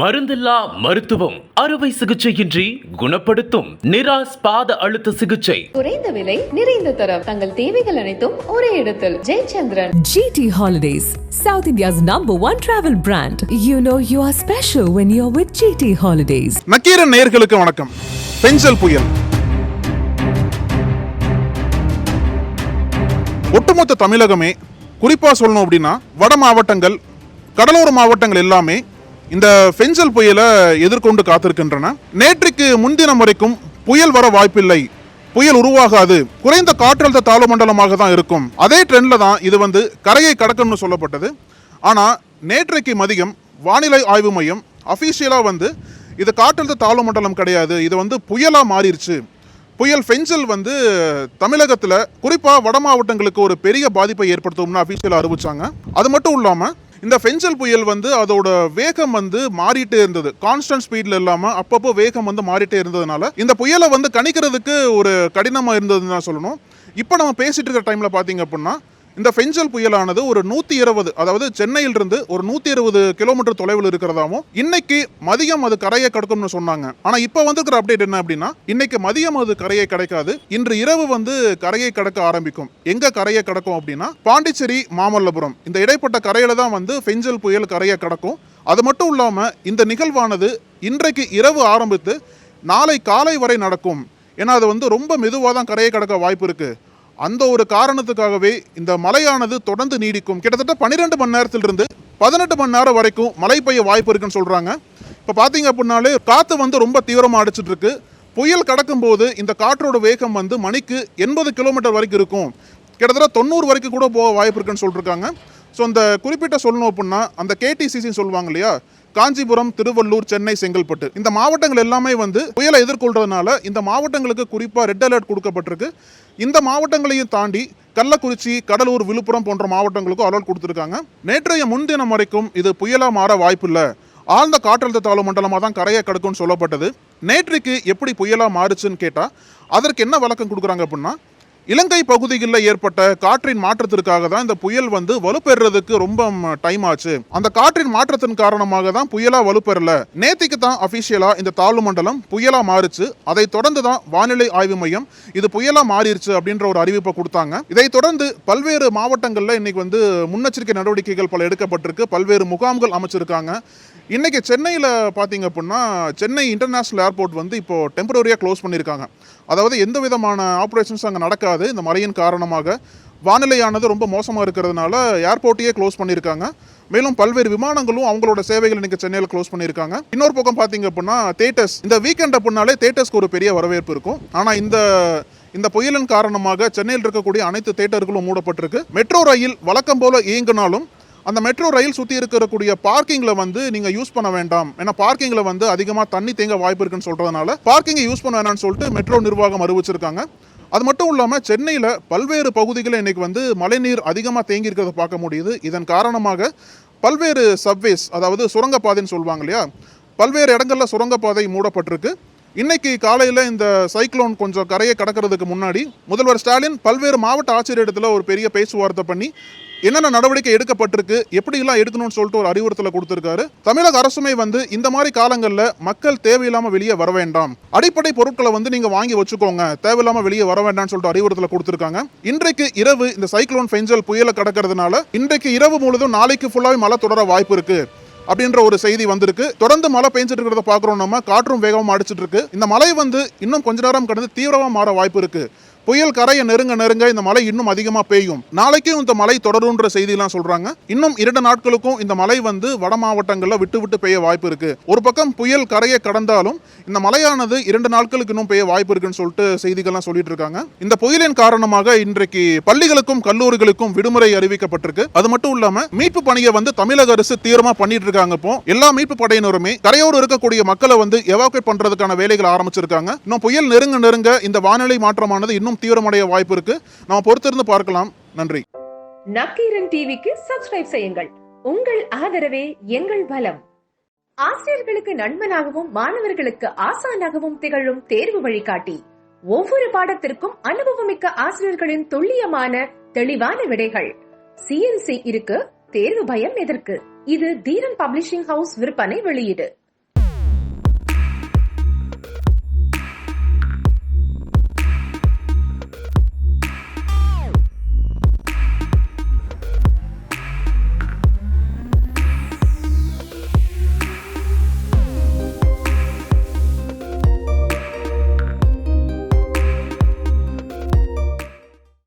மருந்தில்லா மருத்துவம். அறுவை சிகிச்சையின்றி குணப்படுத்தும் நிராஸ் பாத அழுத்த சிகிச்சை. குறைந்த விலை நிறைந்த தரம். தங்கள் தேவைகள் அனைத்தும் ஒரே இடத்தில். Jayachandran. GT Holidays, South India's number one travel brand. You know you are special when you're with GT Holidays. Nakkheeran நேயர்களுக்கு வணக்கம். பெஞ்சல் புயல். ஒட்டுமொத்த தமிழகமே குறிப்பா சொல்லணும் அப்படின்னா வட மாவட்டங்கள் கடலோர மாவட்டங்கள் எல்லாமே இந்த பெஞ்சல் புயலை எதிர்கொண்டு காத்திருக்கின்றன. நேற்றுக்கு முன்தினம் வரைக்கும் புயல் வர வாய்ப்பில்லை. புயல் உருவாகாது. குறைந்த காற்றழுத்த தாழ்வு மண்டலமாக தான் இருக்கும். அதே ட்ரெண்டில் தான் இது வந்து கரையை கடக்கும்னு சொல்லப்பட்டது. ஆனால் நேற்றைக்கு மதியம் வானிலை ஆய்வு மையம் அஃபீஷியலாக வந்து இது காற்றழுத்த தாழ்வு மண்டலம் கிடையாது. இது வந்து புயலாக மாறிடுச்சு புயல் ஃபெஞ்சல் வந்து தமிழகத்தில் குறிப்பாக வட மாவட்டங்களுக்கு ஒரு பெரிய பாதிப்பை ஏற்படுத்தும்னு அஃபீஷியலாக அறிவிச்சாங்க. அது மட்டும் இல்லாமல் இந்த ஃபெஞ்சல் புயல் வந்து அதோட வேகம் வந்து மாறிட்டே இருந்தது. கான்ஸ்டன்ட் ஸ்பீடில் இல்லாமல் அப்பப்போ வேகம் வந்து மாறிட்டே இருந்ததுனால இந்த புயலை வந்து கணிக்கிறதுக்கு ஒரு கடினமாக இருந்ததுன்னு தான் சொல்லணும். இப்போ நம்ம பேசிட்டு இருக்கிற டைமில் பார்த்தீங்க அப்படின்னா இந்த ஃபெஞ்சல் புயலானது ஒரு நூற்றி இருபது அதாவது சென்னையிலிருந்து ஒரு நூற்றி இருபது கிலோமீட்டர் தொலைவில் இருக்கிறதாவும் இன்னைக்கு மதியம் அது கரையை கடக்கும்னு சொன்னாங்க. ஆனால் இப்போ வந்திருக்கிற அப்டேட் என்ன அப்படின்னா இன்னைக்கு மதியம் அது கரையை கிடைக்காது இன்று இரவு வந்து கரையை கடக்க ஆரம்பிக்கும். எங்க கரையை கடக்கும் அப்படின்னா பாண்டிச்சேரி மாமல்லபுரம். இந்த இடைப்பட்ட கரையில தான் வந்து ஃபெஞ்சல் புயல் கரையை கடக்கும். அது மட்டும் இல்லாமல் இந்த நிகழ்வானது இன்றைக்கு இரவு ஆரம்பித்து நாளை காலை வரை நடக்கும். ஏன்னா அது வந்து ரொம்ப மெதுவாக தான் கரையை கடக்க வாய்ப்பு இருக்குது அந்த ஒரு காரணத்துக்காகவே இந்த மழையானது தொடர்ந்து நீடிக்கும். கிட்டத்தட்ட பன்னிரெண்டு மணி நேரத்திலிருந்து பதினெட்டு மணி நேரம் வரைக்கும் மழை பெய்ய வாய்ப்பு இருக்குன்னு சொல்கிறாங்க இப்போ பார்த்தீங்க அப்படின்னாலே காற்று வந்து ரொம்ப தீவிரமாக அடிச்சிட்டு இருக்கு. புயல் கடக்கும்போது இந்த காற்றோட வேகம் வந்து மணிக்கு எண்பது கிலோமீட்டர் வரைக்கும் இருக்கும். கிட்டத்தட்ட தொண்ணூறு வரைக்கும் கூட போக வாய்ப்பு இருக்குன்னு சொல்லியிருக்காங்க ஸோ அந்த குறிப்பிட்ட சொல்லணும் அப்படின்னா அந்த கேடிசிசின்னு சொல்லுவாங்க இல்லையா? காஞ்சிபுரம் திருவள்ளூர் சென்னை செங்கல்பட்டு. இந்த மாவட்டங்கள் எல்லாமே வந்து புயலை எதிர்கொள்றதுனால இந்த மாவட்டங்களுக்கு குறிப்பாக ரெட் அலர்ட் கொடுக்கப்பட்டிருக்கு. இந்த மாவட்டங்களையும் தாண்டி கள்ளக்குறிச்சி கடலூர் விழுப்புரம் போன்ற மாவட்டங்களுக்கும் அலர்ட் கொடுத்துருக்காங்க. நேற்றைய முன்தினம் வரைக்கும் இது புயலாக மாற வாய்ப்பில்லை. ஆழ்ந்த காற்றழுத்த தாழ்வு மண்டலமாக தான் கரையை கடக்கும்னு சொல்லப்பட்டது. நேற்றைக்கு எப்படி புயலாக மாறுச்சுன்னு கேட்டால் அதற்கு என்ன விளக்கம் கொடுக்குறாங்க அப்படின்னா இலங்கை பகுதிகளில் ஏற்பட்ட காற்றின் மாற்றத்திற்காக தான் இந்த புயல் வந்து வலுப்பெறதுக்கு ரொம்ப டைம் ஆச்சு. அந்த காற்றின் மாற்றத்தின் காரணமாக தான் புயலா வலுப்பெறல. நேத்திக்கு தான் அபிஷியலா இந்த தாழ்வு மண்டலம் புயலா மாறுச்சு. அதை தொடர்ந்து தான் வானிலை ஆய்வு மையம் இது புயலா மாறிடுச்சு அப்படின்ற ஒரு அறிவிப்பை கொடுத்தாங்க. இதை தொடர்ந்து பல்வேறு மாவட்டங்களில் இன்னைக்கு வந்து முன்னெச்சரிக்கை நடவடிக்கைகள் பல எடுக்கப்பட்டிருக்கு. பல்வேறு முகாம்கள் அமைச்சிருக்காங்க. இன்னைக்கு சென்னையில் பார்த்தீங்க அப்படின்னா சென்னை இன்டர்நேஷனல் ஏர்போர்ட் வந்து இப்போ டெம்பரரியாக க்ளோஸ் பண்ணியிருக்காங்க அதாவது எந்த விதமான ஆப்ரேஷன்ஸ் அங்கே நடக்காது. இந்த மழையின் காரணமாக வானிலையானது ரொம்ப மோசமாக இருக்கிறதுனால ஏர்போர்ட்டையே க்ளோஸ் பண்ணியிருக்காங்க. மேலும் பல்வேறு விமானங்களும் அவங்களோட சேவைகள் இன்றைக்கி சென்னையில் க்ளோஸ் பண்ணியிருக்காங்க. இன்னொரு பக்கம் பார்த்தீங்க அப்படின்னா தேட்டர்ஸ் இந்த வீக்கெண்ட் அப்படின்னாலே தேட்டர்ஸ்க்கு ஒரு பெரிய வரவேற்பு இருக்கும். ஆனால் இந்த இந்த புயலின் காரணமாக சென்னையில் இருக்கக்கூடிய அனைத்து தேட்டர்களும் மூடப்பட்டிருக்கு. மெட்ரோ ரயில் வழக்கம் போல இயங்கினாலும் அந்த மெட்ரோ ரயில் சுற்றி இருக்கக்கூடிய பார்க்கிங்கில் வந்து நீங்கள் யூஸ் பண்ண வேண்டாம். ஏன்னா பார்க்கிங்கில் வந்து அதிகமாக தண்ணி தேங்க வாய்ப்பு இருக்குன்னு சொல்கிறதுனால பார்க்கிங்கை யூஸ் பண்ண வேணாம்னு சொல்லிட்டு மெட்ரோ நிர்வாகம் அறிவிச்சிருக்காங்க. அது மட்டும் இல்லாமல் சென்னையில் பல்வேறு பகுதிகளில் இன்றைக்கி வந்து மழைநீர் அதிகமாக தேங்கி இருக்கிறத பார்க்க முடியுது. இதன் காரணமாக பல்வேறு சப்வேஸ் அதாவது சுரங்கப்பாதைன்னு சொல்லுவாங்க இல்லையா? பல்வேறு இடங்களில் சுரங்கப்பாதை மூடப்பட்டிருக்கு. இன்னைக்கு காலையில் இந்த சைக்ளோன் கொஞ்சம் கரையை கடக்கிறதுக்கு முன்னாடி முதல்வர் ஸ்டாலின் பல்வேறு மாவட்ட ஆட்சியரிடத்தில் ஒரு பெரிய பேச்சுவார்த்தை பண்ணி என்னென்ன நடவடிக்கை எடுக்கப்பட்டிருக்கு எப்படிலாம் எடுக்கணும்னு சொல்லிட்டு ஒரு அறிவுறுத்தலை கொடுத்துருக்காரு. தமிழக அரசுமே வந்து இந்த மாதிரி காலங்களில் மக்கள் தேவையில்லாமல் வெளியே வர வேண்டாம். அடிப்படை பொருட்களை வந்து நீங்கள் வாங்கி வச்சுக்கோங்க. தேவையில்லாமல் வெளியே வர வேண்டாம்னு சொல்லிட்டு அறிவுறுத்தலை கொடுத்துருக்காங்க. இன்றைக்கு இரவு இந்த சைக்ளோன் ஃபெஞ்சல் புயலை கடக்கிறதுனால இன்றைக்கு இரவு முழுதும் நாளைக்கு ஃபுல்லாவே மழை தொடர வாய்ப்பு இருக்கு அப்படின்ற ஒரு செய்தி வந்திருக்கு. தொடர்ந்து மழை பெஞ்சிட்டு இருக்கிறத பார்க்குறோம் நம்ம. காற்றும் வேகமாக அடிச்சிட்டு இருக்கு. இந்த மழை வந்து இன்னும் கொஞ்ச நேரம் கடந்து தீவிரமாக மாற வாய்ப்பு இருக்குது புயல் கரையை நெருங்க நெருங்க இந்த மழை இன்னும் அதிகமாக பெய்யும். நாளைக்கும் இந்த மழை தொடரும்ன்ற செய்தியெல்லாம் சொல்றாங்க. இன்னும் இரண்டு நாட்களுக்கும் இந்த மழை வந்து வட மாவட்டங்களில் விட்டு விட்டு பெய்ய வாய்ப்பு இருக்கு. ஒரு பக்கம் புயல் கரையை கடந்தாலும் இந்த மழையானது இரண்டு நாட்களுக்கு இன்னும் பெய்ய வாய்ப்பு இருக்குன்னு சொல்லிட்டு செய்திகள்லாம் சொல்லிட்டு இருக்காங்க. இந்த புயலின் காரணமாக இன்றைக்கு பள்ளிகளுக்கும் கல்லூரிகளுக்கும் விடுமுறை அறிவிக்கப்பட்டிருக்கு. அது மட்டும் இல்லாம மீட்பு பணியை வந்து தமிழக அரசு தீவிரமா பண்ணிட்டு இருக்காங்க இப்போ. எல்லா மீட்பு படையினருமே கரையோடு இருக்கக்கூடிய மக்களை வந்து எவாக்குவேட் பண்றதுக்கான வேலைகளை ஆரம்பிச்சிருக்காங்க. இன்னும் புயல் நெருங்க நெருங்க இந்த வானிலை மாற்றமானது இன்னும் இன்னும் தீவிரமடைய வாய்ப்பு இருக்கு. நம்ம பொறுத்திருந்து பார்க்கலாம். நன்றி. நக்கீரன் டிவிக்கு சப்ஸ்கிரைப் செய்யுங்கள். உங்கள் ஆதரவே எங்கள் பலம். ஆசிரியர்களுக்கு நண்பனாகவும் மாணவர்களுக்கு ஆசானாகவும் திகழும் தேர்வு வழிகாட்டி. ஒவ்வொரு பாடத்திற்கும் அனுபவமிக்க ஆசிரியர்களின் துல்லியமான தெளிவான விடைகள். சிஎன்சி இருக்கு தேர்வு பயம் எதற்கு? இது தீரன் பப்ளிஷிங் ஹவுஸ் விற்பனை வெளியீடு.